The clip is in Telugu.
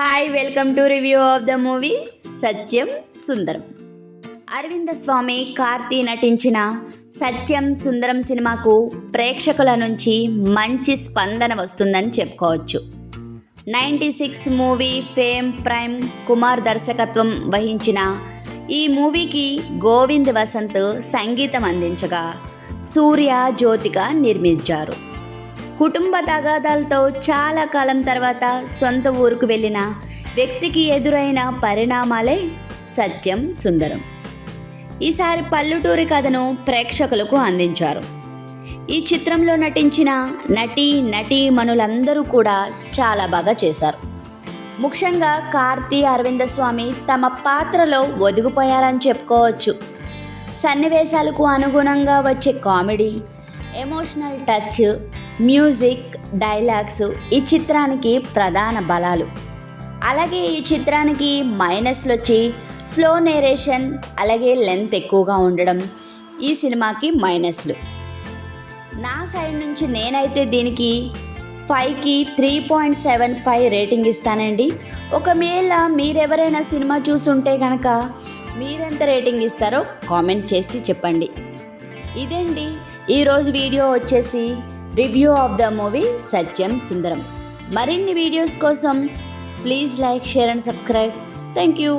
Hi welcome to review of the movie Satyam Sundaram Aravinda Swamy Karthi నటించిన సత్యం సుందరం సినిమాకు ప్రేక్షకుల నుంచి మంచి స్పందన వస్తుందని చెప్పుకోవచ్చు. Ninety six movie fame Prem Kumar దర్శకత్వం వహించిన ఈ మూవీకి గోవింద్ వసంత్ సంగీతం అందించగా సూర్య జ్యోతిగా నిర్మించారు. కుటుంబ తగాదాలతో చాలా కాలం తర్వాత సొంత ఊరుకు వెళ్ళిన వ్యక్తికి ఎదురైన పరిణామాలే సత్యం సుందరం. ఈసారి పల్లెటూరి కథను ప్రేక్షకులకు అందించారు. ఈ చిత్రంలో నటించిన నటీ మనులందరూ కూడా చాలా బాగా చేశారు. ముఖ్యంగా కార్తీ అరవింద స్వామి తమ పాత్రలో ఒదిగిపోయారని చెప్పుకోవచ్చు. సన్నివేశాలకు అనుగుణంగా వచ్చే comedy emotional touch music dialogues ఈ చిత్రానికి ప్రధాన బలాలు. అలాగే ఈ చిత్రానికి మైనస్లు వచ్చి స్లో నేరేషన్ అలాగే లెంత్ ఎక్కువగా ఉండడం ఈ సినిమాకి మైనస్లు. నా సైడ్ నుంచి నేనైతే దీనికి ఫైవ్కి three point seven five rating ఇస్తానండి. ఒకవేళ మీరెవరైనా సినిమా చూసుంటే కనుక మీరెంత రేటింగ్ ఇస్తారో కామెంట్ చేసి చెప్పండి. ఇదండి ఈరోజు వీడియో వచ్చేసి review of the movie Satyam Sundaram మరిన్ని వీడియోస్ కోసం please like share and subscribe thank you